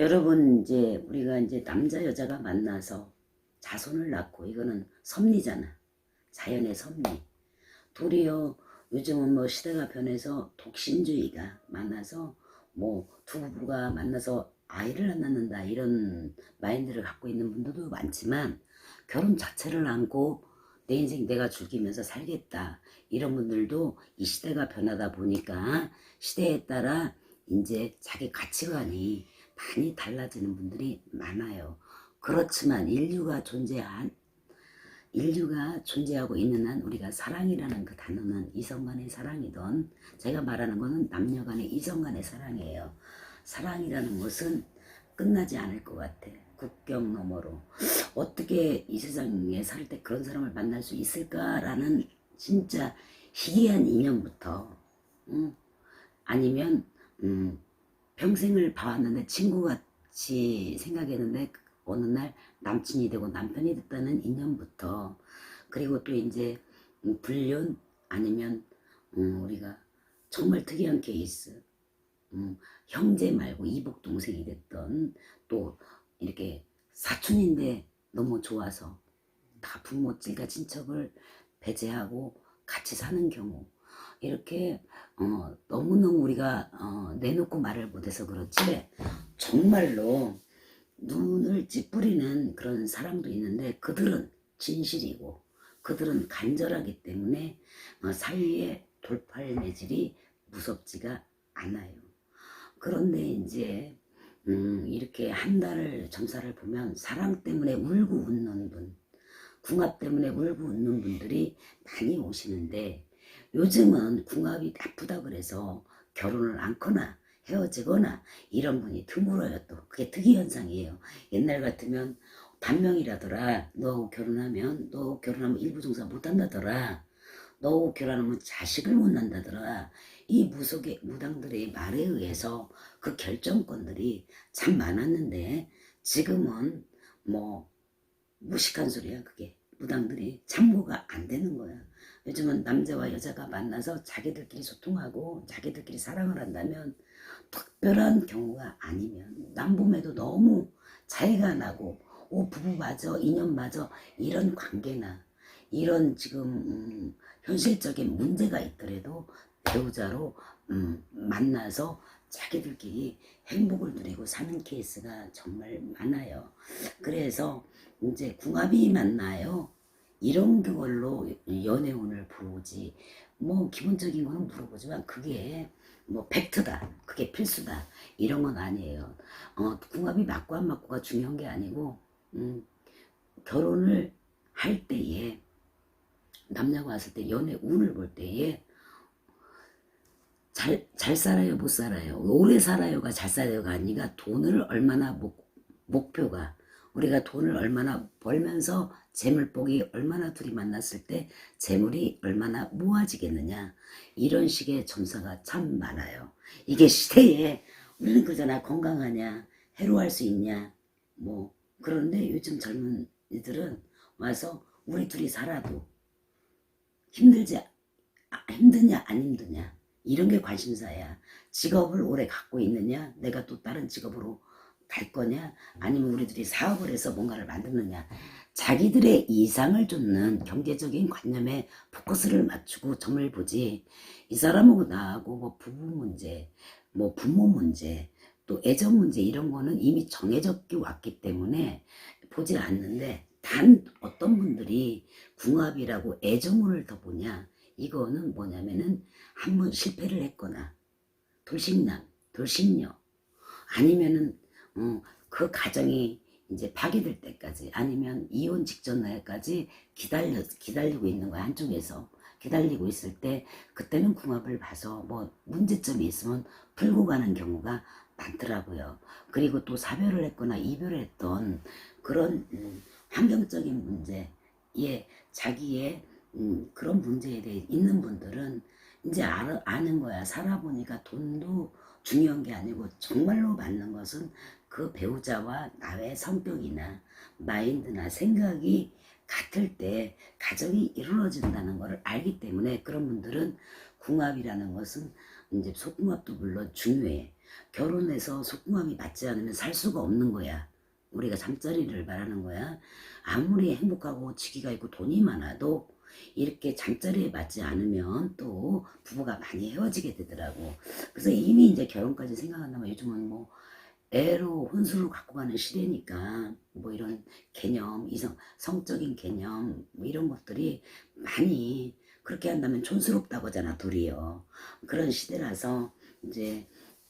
여러분 이제 우리가 이제 남자 여자가 만나서 자손을 낳고 이거는 섭리잖아. 자연의 섭리. 도리어 요즘은 뭐 시대가 변해서 독신주의가 많아서 뭐 두 부부가 만나서 아이를 안 낳는다 이런 마인드를 갖고 있는 분들도 많지만 결혼 자체를 안고 내 인생 내가 즐기면서 살겠다 이런 분들도 이 시대가 변하다 보니까 시대에 따라 이제 자기 가치관이 많이 달라지는 분들이 많아요. 그렇지만 인류가 존재한 인류가 존재하고 있는 한 우리가 사랑이라는 그 단어는 이성 간의 사랑이든 제가 말하는 거는 남녀 간의 이성 간의 사랑이에요. 사랑이라는 것은 끝나지 않을 것 같아. 국경 너머로 어떻게 이 세상에 살 때 그런 사람을 만날 수 있을까라는 진짜 희귀한 인연부터 응? 아니면 음, 평생을 봐왔는데 친구같이 생각했는데 어느 날 남친이 되고 남편이 됐다는 인연부터 그리고 또 이제 음, 불륜 아니면 음, 우리가 정말 특이한 케이스 음, 형제 말고 이복 동생이 됐던 또 이렇게 사촌인데 너무 좋아서 다 부모 찔과 친척을 배제하고 같이 사는 경우 이렇게 어, 너무너무 우리가 어, 내놓고 말을 못해서 그렇지 정말로 눈을 찌푸리는 그런 사랑도 있는데 그들은 진실이고 그들은 간절하기 때문에 어, 사이에 돌팔 매질이 무섭지가 않아요. 그런데 이제 음, 이렇게 한 달을 점사를 보면 사랑 때문에 울고 웃는 분, 궁합 때문에 울고 웃는 분들이 많이 오시는데 요즘은 궁합이 나쁘다 그래서 결혼을 않거나 헤어지거나 이런 분이 드물어요 또. 그게 특이 현상이에요. 옛날 같으면 단명이라더라. 너 결혼하면 너 결혼하면 일부 종사 못한다더라. 너 결혼하면 자식을 못 낳는다더라. 이 무속의 무당들의 말에 의해서 그 결정권들이 참 많았는데 지금은 뭐 무식한 소리야 그게. 무당들이 참고가 안 되는 요즘은 남자와 여자가 만나서 자기들끼리 소통하고 자기들끼리 사랑을 한다면 특별한 경우가 아니면 남봄에도 너무 차이가 나고 오 부부 맞아 인연 맞아 이런 관계나 이런 지금 음, 현실적인 문제가 있더라도 배우자로 음, 만나서 자기들끼리 행복을 누리고 사는 케이스가 정말 많아요. 그래서 이제 궁합이 만나요. 이런 걸로 연애운을 보지. 뭐 기본적인 거는 물어보지만 그게 뭐 팩트다. 그게 필수다. 이런 건 아니에요. 어, 궁합이 맞고 안 맞고가 중요한 게 아니고 음, 결혼을 할 때에 남녀가 왔을 때 연애 운을 볼 때에 잘, 잘 살아요 못 살아요? 오래 살아요가 잘 살아요가 아니라 돈을 얼마나 목, 목표가 우리가 돈을 얼마나 벌면서 재물복이 얼마나 둘이 만났을 때 재물이 얼마나 모아지겠느냐. 이런 식의 점사가 참 많아요. 이게 시대에 우리는 그잖아. 건강하냐 해로할 수 있냐. 뭐 그런데 요즘 젊은 이들은 와서 우리 둘이 살아도 힘들지 아, 힘드냐 안 힘드냐. 이런 게 관심사야. 직업을 오래 갖고 있느냐. 내가 또 다른 직업으로 갈 거냐? 아니면 우리들이 사업을 해서 뭔가를 만드느냐? 자기들의 이상을 쫓는 경제적인 관념에 포커스를 맞추고 점을 보지. 이 사람하고 나하고 뭐 부부 문제 뭐 부모 문제 또 애정 문제 이런 거는 이미 정해져 왔기 때문에 보지 않는데 단 어떤 분들이 궁합이라고 애정운을 더 보냐? 이거는 뭐냐면은 한 번 실패를 했거나 돌싱남 돌싱녀 아니면은 어, 그 가정이 이제 파괴될 때까지 아니면 이혼 직전 날까지 기다려 기다리고 있는 거야 한쪽에서 기다리고 있을 때 그때는 궁합을 봐서 뭐 문제점이 있으면 풀고 가는 경우가 많더라고요. 그리고 또 사별을 했거나 이별을 했던 그런 음, 환경적인 문제에 자기의 음, 그런 문제에 대해 있는 분들은 이제 알, 아는 거야. 살아보니까 돈도 중요한 게 아니고 정말로 맞는 것은 그 배우자와 나의 성격이나 마인드나 생각이 같을 때 가정이 이루어진다는 것을 알기 때문에 그런 분들은 궁합이라는 것은 이제 속궁합도 물론 중요해. 결혼해서 속궁합이 맞지 않으면 살 수가 없는 거야. 우리가 잠자리를 말하는 거야. 아무리 행복하고 지기가 있고 돈이 많아도 이렇게 잠자리에 맞지 않으면 또 부부가 많이 헤어지게 되더라고. 그래서 이미 이제 결혼까지 생각한다면 요즘은 뭐 애로 혼수를 갖고 가는 시대니까 뭐 이런 개념, 이성, 성적인 개념 뭐 이런 것들이 많이 그렇게 한다면 촌스럽다고 하잖아, 둘이요. 그런 시대라서 이제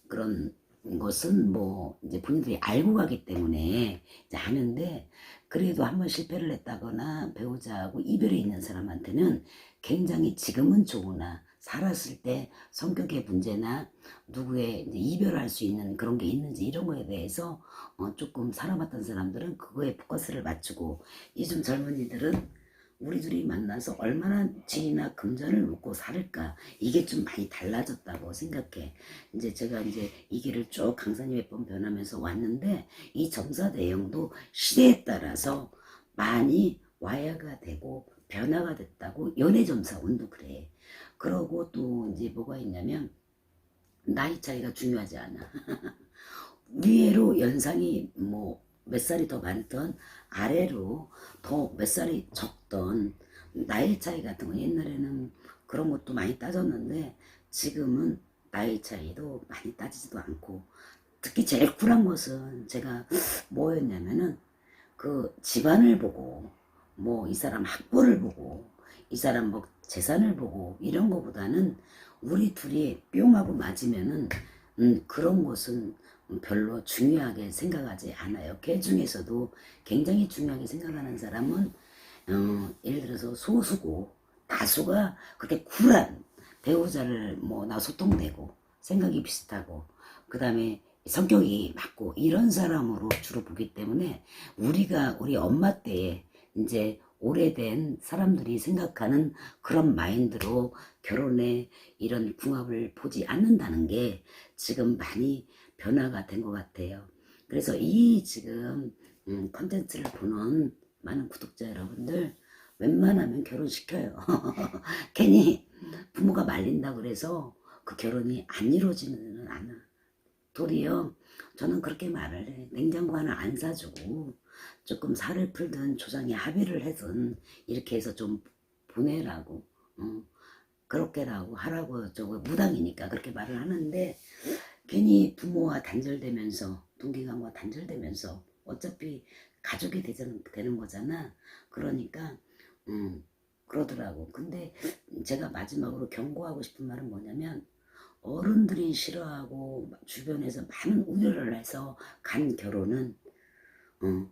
그런 것은 뭐 이제 본인들이 알고 가기 때문에 이제 하는데 그래도 한번 실패를 했다거나 배우자하고 이별이 있는 사람한테는 굉장히 지금은 좋으나 살았을 때 성격의 문제나 누구의 이별할 수 있는 그런 게 있는지 이런 거에 대해서 어 조금 살아봤던 사람들은 그거에 포커스를 맞추고 요즘 젊은이들은 우리 둘이 만나서 얼마나 지나 금전을 놓고 살을까 이게 좀 많이 달라졌다고 생각해. 이제 제가 이제 이 길을 쭉 강사님 몇 번 변하면서 왔는데 이 점사 내용도 시대에 따라서 많이 와야가 되고 변화가 됐다고 연애 점사원도 그래. 그러고 또 이제 뭐가 있냐면 나이 차이가 중요하지 않아. 위로 연상이 뭐 몇 살이 더 많던 아래로 더 몇 살이 적던 나이 차이 같은 거 옛날에는 그런 것도 많이 따졌는데 지금은 나이 차이도 많이 따지지도 않고 특히 제일 쿨한 것은 제가 뭐였냐면은 그 집안을 보고 뭐 이 사람 학벌을 보고 이 사람 뭐 재산을 보고 이런 거보다는 우리 둘이 뿅하고 맞으면은 음, 그런 것은 별로 중요하게 생각하지 않아요. 걔 중에서도 굉장히 중요하게 생각하는 사람은 어, 예를 들어서 소수고 다수가 그렇게 쿨한 배우자를 뭐 나 소통되고 생각이 비슷하고 그 다음에 성격이 맞고 이런 사람으로 주로 보기 때문에 우리가 우리 엄마 때에 이제 오래된 사람들이 생각하는 그런 마인드로 결혼에 이런 궁합을 보지 않는다는 게 지금 많이 변화가 된 것 같아요. 그래서 이 지금 음, 컨텐츠를 보는 많은 구독자 여러분들 웬만하면 결혼시켜요. 괜히 부모가 말린다 그래서 그 결혼이 안 이루어지는 않아. 도리어 저는 그렇게 말을 해. 냉장고 하나 안 사주고 조금 살을 풀든 조장에 합의를 해든 이렇게 해서 좀 보내라고 어, 그렇게라고 하라고 저거 무당이니까 그렇게 말을 하는데 괜히 부모와 단절되면서 동기간과 단절되면서 어차피 가족이 되는, 되는 거잖아 그러니까 음, 그러더라고 근데 제가 마지막으로 경고하고 싶은 말은 뭐냐면 어른들이 싫어하고 주변에서 많은 우려를 해서 간 결혼은 어,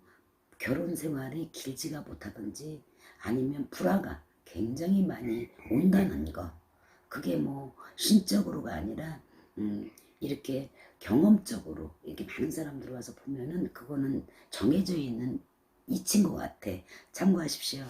결혼 생활이 길지가 못하든지 아니면 불화가 굉장히 많이 온다는 거. 그게 뭐 신적으로가 아니라 음, 이렇게 경험적으로 이렇게 많은 사람들 와서 보면은 그거는 정해져 있는 이치인 것 같아. 참고하십시오.